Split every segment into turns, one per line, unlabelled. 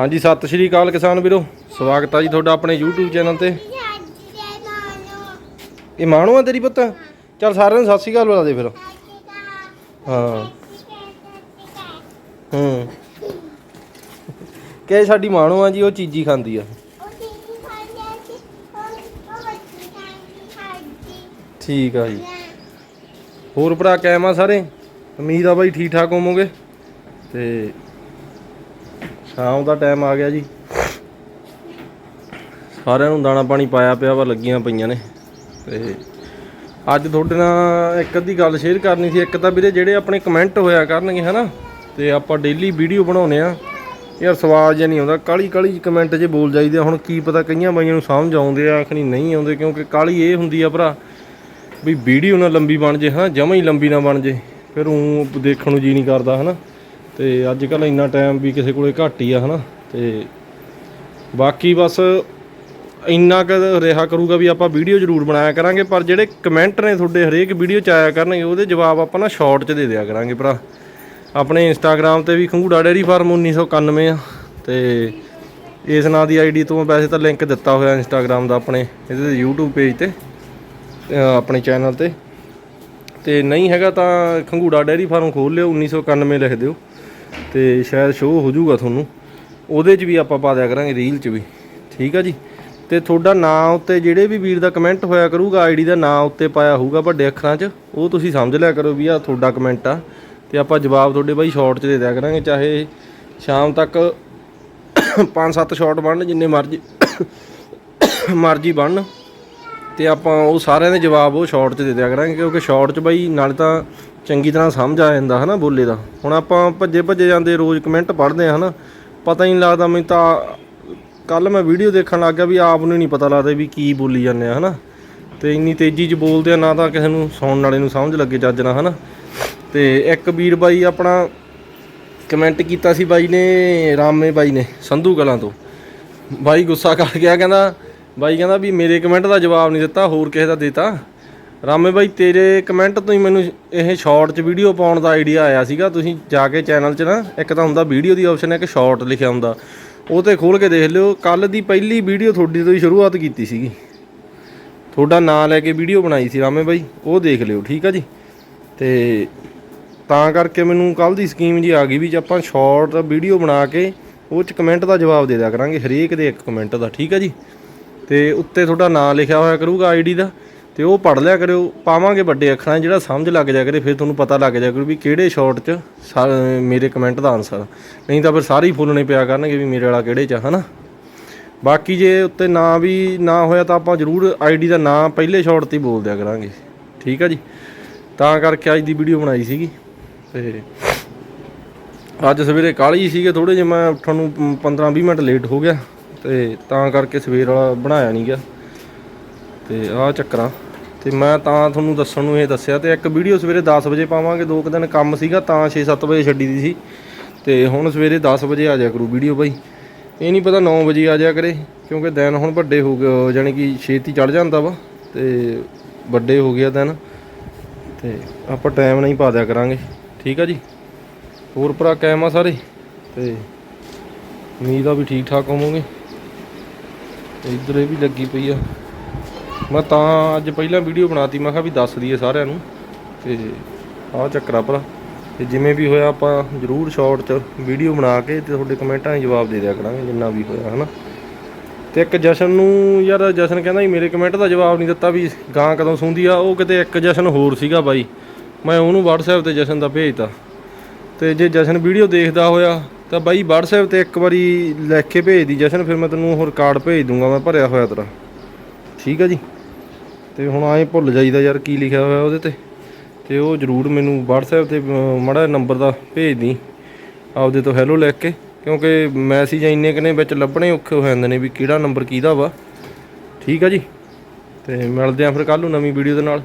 ਹਾਂਜੀ ਸਤਿ ਸ਼੍ਰੀ ਅਕਾਲ ਕਿਸਾਨ ਵੀਰੋ। ਸਵਾਗਤ ਆ ਜੀ ਤੁਹਾਡਾ ਆਪਣੇ YouTube ਚੈਨਲ ਤੇ। ਇਹ ਮਾਣੂ ਆ ਤੇਰੀ ਪੁੱਤ? ਚੱਲ ਸਾਰਿਆਂ ਨੂੰ ਸਤਿ ਸ਼੍ਰੀ ਅਕਾਲ ਬੁਲਾ ਦੇ ਫਿਰ। ਹਾਂ। ਹੂੰ। ਕਿ ਸਾਡੀ ਮਾਣੂ ਆ ਜੀ ਉਹ ਚੀਜ਼ੀ ਖਾਂਦੀ ਆ। ਠੀਕ ਆ ਜੀ। ਹੋਰ ਭਰਾ ਕਾਇਮ ਆ ਸਾਰੇ? ਉਮੀਦ ਆ ਬਾਈ ਠੀਕ ਠਾਕ ਹੋਵੋਗੇ? ਤੇ ਸ਼ਾਮ ਦਾ ਟਾਈਮ ਆ ਗਿਆ ਜੀ। ਸਾਰਿਆਂ ਨੂੰ ਦਾਣਾ ਪਾਣੀ ਪਾਇਆ ਪਿਆ ਵਾ, ਲੱਗੀਆਂ ਪਈਆਂ ਨੇ। ਤੇ ਅੱਜ ਤੁਹਾਡੇ ਨਾਲ ਇੱਕ ਅੱਧੀ ਗੱਲ ਸ਼ੇਅਰ ਕਰਨੀ ਸੀ। ਇੱਕ ਤਾਂ ਵੀਰੇ ਜਿਹੜੇ ਆਪਣੇ ਕਮੈਂਟ ਹੋਇਆ ਕਰਨਗੇ, ਹਨਾ? ਤੇ ਆਪਾਂ ਡੇਲੀ ਵੀਡੀਓ ਬਣਾਉਨੇ ਆ ਯਾਰ ਸਵਾਲ ਜੇ ਨਹੀਂ ਆਉਂਦਾ। ਕਾਲੀ ਕਾਲੀ ਕਮੈਂਟ ਜੇ ਬੋਲ ਜਾਈਦੇ ਆ। ਹੁਣ ਕੀ ਪਤਾ ਕਈਆਂ ਬਾਈਆਂ ਨੂੰ ਸਮਝ ਆਉਂਦੇ ਆ ਆਖਣੀ ਨਹੀਂ ਆਉਂਦੇ, ਕਿਉਂਕਿ ਕਾਲੀ ਇਹ ਹੁੰਦੀ ਆ ਭਰਾ ਵੀ ਵੀਡੀਓ ਨਾ ਲੰਬੀ ਬਣ ਜੇ ਹਾਂ ਜਮਾਂ ਹੀ ਲੰਬੀ ਨਾ ਬਣ ਜੇ। ਫਿਰ ਉਹ ਦੇਖਣ ਨੂੰ ਜੀ ਨਹੀਂ ਕਰਦਾ, ਹਨਾ? ਤੇ ਅੱਜ ਕੱਲ ਇੰਨਾ ਟਾਈਮ ਵੀ ਕਿਸੇ ਕੋਲੇ ਘੱਟ ਹੀ ਆ, ਹਨਾ? ਤੇ ਬਾਕੀ ਬਸ ਇੰਨਾ ਕੁ ਰਿਹਾ ਕਰੂਗਾ ਵੀ ਆਪਾਂ ਵੀਡੀਓ ਜ਼ਰੂਰ ਬਣਾਇਆ ਕਰਾਂਗੇ, ਪਰ ਜਿਹੜੇ ਕਮੈਂਟ ਨੇ ਤੁਹਾਡੇ ਹਰੇਕ ਵੀਡੀਓ ਚ ਆਇਆ ਕਰਨਗੇ, ਉਹਦੇ ਜਵਾਬ ਆਪਾਂ ਨਾ ਸ਼ਾਰਟ ਚ ਦੇ ਦਿਆ ਕਰਾਂਗੇ ਭਰਾ। ਆਪਣੇ ਇੰਸਟਾਗ੍ਰam ਤੇ ਵੀ ਖੰਗੂੜਾ ਡੇਰੀ ਫਾਰਮ 1991 ਆ, ਤੇ ਇਸ ਨਾਂ ਦੀ ਆਈਡੀ ਤੋਂ ਵੈਸੇ ਤਾਂ ਲਿੰਕ ਦਿੱਤਾ ਹੋਇਆ ਇੰਸਟਾਗ੍ਰam ਦਾ ਆਪਣੇ, ਇਹਦੇ ਤੇ YouTube ਪੇਜ ਤੇ ਆਪਣੇ ਚੈਨਲ ਤੇ। ਤੇ ਨਹੀਂ ਹੈਗਾ ਤਾਂ ਖੰਗੂੜਾ ਡੇਰੀ ਫਾਰਮ ਖੋਲ ਲਿਓ 1991 ਲਿਖ ਦਿਓ। ਤੇ ਸ਼ਾਇਦ ਸ਼ੋਅ ਹੋ ਜਾਊਗਾ ਤੁਹਾਨੂੰ। ਉਹਦੇ 'ਚ ਵੀ ਆਪਾਂ ਪਾ ਦਿਆ ਕਰਾਂਗੇ ਰੀਲ 'ਚ ਵੀ। ਠੀਕ ਆ ਜੀ? ਤੇ ਤੁਹਾਡਾ ਨਾਂ ਉੱਤੇ ਜਿਹੜੇ ਵੀ ਵੀਰ ਦਾ ਕਮੈਂਟ ਹੋਇਆ ਕਰੂਗਾ ਆਈਡੀ ਦਾ ਨਾਂ ਉੱਤੇ ਪਾਇਆ ਹੋਊਗਾ ਵੱਡੇ ਅੱਖਰਾਂ 'ਚ, ਉਹ ਤੁਸੀਂ ਸਮਝ ਲਿਆ ਕਰੋ ਵੀ ਆ ਤੁਹਾਡਾ ਕਮੈਂਟ ਆ। ਤੇ ਆਪਾਂ ਜਵਾਬ ਤੁਹਾਡੇ ਬਾਈ ਸ਼ਾਰਟ 'ਚ ਦੇ ਦਿਆ ਕਰਾਂਗੇ, ਚਾਹੇ ਸ਼ਾਮ ਤੱਕ ਪੰਜ ਸੱਤ ਸ਼ਾਟ ਬਣਨ, ਜਿੰਨੇ ਮਰਜ਼ੀ ਮਰਜ਼ੀ ਬਣਨ। ਤੇ ਆਪਾਂ ਉਹ ਸਾਰਿਆਂ ਦੇ ਜਵਾਬ ਉਹ ਸ਼ਾਰਟ 'ਚ ਦੇ ਦਿਆ ਕਰਾਂਗੇ ਕਿਉਂਕਿ ਸ਼ਾਰਟ 'ਚ ਬਾਈ ਨਾਲੇ ਤਾਂ ਚੰਗੀ ਤਰ੍ਹਾਂ ਸਮਝ ਆ ਜਾਂਦਾ ਹਨਾ ਬੋਲੇ ਦਾ। ਹੁਣ ਆਪਾਂ ਭੱਜੇ ਭੱਜੇ ਜਾਂਦੇ ਰੋਜ਼ ਕਮੈਂਟ ਪੜ੍ਹਦੇ ਆ ਹਨਾ, ਪਤਾ ਹੀ ਨਹੀਂ ਲੱਗਦਾ ਮੈਨੂੰ ਤਾਂ ਕੱਲ ਮੈਂ ਵੀਡੀਓ ਦੇਖਣ ਲੱਗ ਗਿਆ ਵੀ ਆਪ ਨੂੰ ਨਹੀਂ ਪਤਾ ਲੱਗਦਾ ਵੀ ਕੀ ਬੋਲੀ ਜਾਂਦੇ ਆ ਹਨਾ। ਤੇ ਇੰਨੀ ਤੇਜ਼ੀ 'ਚ ਬੋਲਦੇ ਆ, ਨਾ ਤਾਂ ਕਿਸੇ ਨੂੰ ਸੁਣਨ ਵਾਲੇ ਨੂੰ ਸਮਝ ਲੱਗੇ ਚੱਜ ਨਾਲ ਹਨਾ। ਤੇ ਇੱਕ ਵੀਰ ਬਾਈ ਆਪਣਾ ਕਮੈਂਟ ਕੀਤਾ ਸੀ ਬਾਈ ਨੇ, ਰਾਮੇ ਬਾਈ ਨੇ, ਸੰਧੂ ਕਲਾਂ ਤੋਂ। ਬਾਈ ਗੁੱਸਾ ਕਰ ਗਿਆ, ਕਹਿੰਦਾ ਬਾਈ ਕਹਿੰਦਾ ਵੀ ਮੇਰੇ ਕਮੈਂਟ ਦਾ ਜਵਾਬ ਨਹੀਂ ਦਿੱਤਾ, ਹੋਰ ਕਿਸੇ ਦਾ ਦਿੱਤਾ। ਰਾਮੇ ਬਾਈ, ਤੇਰੇ ਕਮੈਂਟ ਤੋਂ ਹੀ ਮੈਨੂੰ ਇਹ ਸ਼ਾਰਟ 'ਚ ਵੀਡੀਓ ਪਾਉਣ ਦਾ ਆਈਡੀਆ ਆਇਆ ਸੀਗਾ। ਤੁਸੀਂ ਜਾ ਕੇ ਚੈਨਲ 'ਚ ਨਾ, ਇੱਕ ਤਾਂ ਹੁੰਦਾ ਵੀਡੀਓ ਦੀ ਆਪਸ਼ਨ ਹੈ ਕਿ ਸ਼ਾਰਟ ਲਿਖਿਆ ਹੁੰਦਾ। ਉਹ ਤੇ ਖੋਲ ਕੇ ਦੇਖ ਲਿਓ ਕੱਲ ਦੀ ਪਹਿਲੀ ਵੀਡੀਓ ਤੁਹਾਡੀ ਤੋਂ ਹੀ ਸ਼ੁਰੂਆਤ ਕੀਤੀ ਸੀਗੀ। ਤੁਹਾਡਾ ਨਾਂ ਲੈ ਕੇ ਵੀਡੀਓ ਬਣਾਈ ਸੀ ਰਾਮੇ ਬਾਈ, ਉਹ ਦੇਖ ਲਿਓ, ਠੀਕ ਆ ਜੀ? ਤੇ ਤਾਂ ਕਰਕੇ ਮੈਨੂੰ ਕੱਲ ਦੀ ਸਕੀਮ ਜੀ ਆ ਗਈ ਵੀ ਜੇ ਆਪਾਂ ਸ਼ਾਰਟ ਵੀਡੀਓ ਬਣਾ ਕੇ, ਉਹ ਚ ਕਮੈਂਟ ਦਾ ਜਵਾਬ ਦੇ ਦਿਆ ਕਰਾਂਗੇ, ਹਰੇਕ ਦੇ ਇੱਕ ਕਮੈਂਟ ਦਾ, ਠੀਕ ਆ ਜੀ? ਤੇ ਉੱਤੇ ਤੁਹਾਡਾ ਨਾਮ ਲਿਖਿਆ ਹੋਇਆ ਕਰੂਗਾ ਆਈਡੀ ਦਾ, ਤੇ ਉਹ ਪੜ ਲਿਆ ਕਰਿਓ। ਪਾਵਾਂਗੇ ਵੱਡੇ ਅੱਖਰਾਂ 'ਚ, ਜਿਹੜਾ ਸਮਝ ਲੱਗ ਜਾ ਕਰੇ, ਫਿਰ ਤੁਹਾਨੂੰ ਪਤਾ ਲੱਗ ਜਾ ਕਰੂ ਵੀ ਕਿਹੜੇ ਸ਼ਾਰਟ 'ਚ ਸਾ- ਮੇਰੇ ਕਮੈਂਟ ਦਾ ਆਨਸਰ ਨਹੀਂ ਤਾਂ ਫਿਰ ਸਾਰੇ ਹੀ ਫੁੱਲਣੇ ਪਿਆ ਕਰਨਗੇ ਵੀ ਮੇਰੇ ਵਾਲਾ ਕਿਹੜੇ 'ਚ ਆ, ਹਨਾ? ਬਾਕੀ ਜੇ ਉੱਤੇ ਨਾਂ ਵੀ ਨਾ ਹੋਇਆ ਤਾਂ ਆਪਾਂ ਜ਼ਰੂਰ ਆਈਡੀ ਦਾ ਨਾਂ ਪਹਿਲੇ ਸ਼ਾਰਟ ਤੇ ਹੀ ਬੋਲ ਦਿਆ ਕਰਾਂਗੇ। ਠੀਕ ਆ ਜੀ? ਤਾਂ ਕਰਕੇ ਅੱਜ ਦੀ ਵੀਡੀਓ ਬਣਾਈ ਸੀਗੀ। ਤੇ ਅੱਜ ਸਵੇਰੇ ਕਾਲੀ ਸੀਗੇ ਥੋੜੇ ਜਿਹਾ, ਮੈਂ ਉੱਠਣ ਨੂੰ 15-20 ਮਿੰਟ ਲੇਟ ਹੋ ਗਿਆ। ਤੇ ਤਾਂ ਕਰਕੇ ਸਵੇਰ ਵਾਲਾ ਬਣਾਇਆ ਨਹੀਂ ਗਿਆ। ਤੇ ਆਹ ਚੱਕਰਾਂ। ਤੇ ਮੈਂ ਤਾਂ ਤੁਹਾਨੂੰ ਦੱਸਣ ਨੂੰ ਇਹ ਦੱਸਿਆ ਤੇ ਇੱਕ ਵੀਡੀਓ ਸਵੇਰੇ 10 ਵਜੇ ਪਾਵਾਂਗੇ, ਦੋ ਕੁ ਦਿਨ ਕੰਮ ਸੀਗਾ ਤਾਂ 6-7 ਵਜੇ ਛੱਡੀ ਦੀ ਸੀ। ਤੇ ਹੁਣ ਸਵੇਰੇ 10 ਵਜੇ ਆ ਜਾਇਆ ਕਰੂ ਵੀਡੀਓ ਬਾਈ। ਇਹ ਨਹੀਂ ਪਤਾ 9 ਵਜੇ ਆ ਜਾਇਆ ਕਰੇ, ਕਿਉਂਕਿ ਦਿਨ ਹੁਣ ਵੱਡੇ ਹੋ ਗਏ ਜਾਨੀ ਕਿ ਛੇਤੀ ਚੜ ਜਾਂਦਾ ਵਾ, ਤੇ ਵੱਡੇ ਹੋ ਗਿਆ ਦਿਨ। ਤੇ ਆਪਾਂ ਟਾਈਮ ਨਹੀਂ ਪਾ ਦਿਆ ਕਰਾਂਗੇ। ਠੀਕ ਆ ਜੀ? ਹੋਰ ਭਰਾ ਕਾਇਮ ਆ ਸਾਰੇ? ਤੇ ਉਮੀਦ ਆ ਵੀ ਠੀਕ ਠਾਕ ਹੋਵੋਗੇ। ਤੇ ਇੱਧਰ ਇਹ ਵੀ ਲੱਗੀ ਪਈ ਆ। ਮੈਂ ਤਾਂ ਅੱਜ ਪਹਿਲਾਂ ਵੀਡੀਓ ਬਣਾਤੀ, ਮੈਂ ਕਿਹਾ ਵੀ ਦੱਸ ਦਈਏ ਸਾਰਿਆਂ ਨੂੰ। ਤੇ ਆਹ ਚੱਕਰਾ ਭਰਾ ਤੇ ਜਿਵੇਂ ਵੀ ਹੋਇਆ ਆਪਾਂ ਜਰੂਰ ਸ਼ਾਰਟ 'ਚ ਵੀਡੀਓ ਬਣਾ ਕੇ ਤੇ ਤੁਹਾਡੇ ਕਮੈਂਟਾਂ ਦੇ ਜਵਾਬ ਦੇ ਦਿਆ ਕਰਾਂਗੇ, ਜਿੰਨਾ ਵੀ ਹੋਇਆ, ਹਨਾ। ਤੇ ਇੱਕ ਜਸ਼ਨ ਨੂੰ ਯਾਰ ਜਸ਼ਨ ਕਹਿੰਦਾ ਸੀ, ਮੇਰੇ ਕਮੈਂਟ ਦਾ ਜਵਾਬ ਨਹੀਂ ਦਿੱਤਾ ਵੀ ਗਾਂ ਕਦੋਂ ਸੁੰਦੀ ਆ। ਉਹ ਕਿਤੇ ਇੱਕ ਜਸ਼ਨ ਹੋਰ ਸੀਗਾ ਬਾਈ। ਮੈਂ ਉਹਨੂੰ WhatsApp ਤੇ ਜਸ਼ਨ ਦਾ ਭੇਜਤਾ। ਤੇ ਜੇ ਜਸ਼ਨ ਵੀਡੀਓ ਦੇਖਦਾ ਹੋਇਆ ਤਾਂ ਬਾਈ WhatsApp ਤੇ ਇੱਕ ਵਾਰੀ ਲਿਖ ਕੇ ਭੇਜ ਦੀ ਜਸ਼ਨ, ਫਿਰ ਮੈਂ ਤੈਨੂੰ ਹੋਰ ਕਾਰਡ ਭੇਜ ਦੂੰਗਾ, ਮੈਂ ਭਰਿਆ ਹੋਇਆ ਤੇਰਾ। ਠੀਕ ਆ ਜੀ? ਤੇ ਹੁਣ ਐਂ ਭੁੱਲ ਜਾਈਦਾ ਯਾਰ ਕੀ ਲਿਖਿਆ ਹੋਇਆ ਉਹਦੇ ਤੇ। ਤੇ ਉਹ ਜਰੂਰ ਮੈਨੂੰ WhatsApp ਤੇ ਮੜਾ ਨੰਬਰ ਦਾ ਭੇਜ ਦੀ। ਆਪਦੇ ਤੋਂ ਹੈਲੋ ਲਿਖ ਕੇ, ਕਿਉਂਕਿ ਮੈਸੇਜ ਇੰਨੇ ਕਨੇ ਵਿੱਚ ਲੱਭਣੇ ਔਖੇ ਹੋ ਜਾਂਦੇ ਨੇ ਵੀ ਕਿਹੜਾ ਨੰਬਰ ਕਿਹਦਾ ਵਾ। ਠੀਕ ਆ ਜੀ? ਤੇ ਮਿਲਦੇ ਆਂ ਫਿਰ ਕੱਲ ਨੂੰ ਨਵੀਂ ਵੀਡੀਓ ਦੇ ਨਾਲ।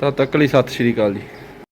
ਤਦ ਤੱਕ ਲਈ ਸਤਿ ਸ਼੍ਰੀ ਅਕਾਲ ਜੀ।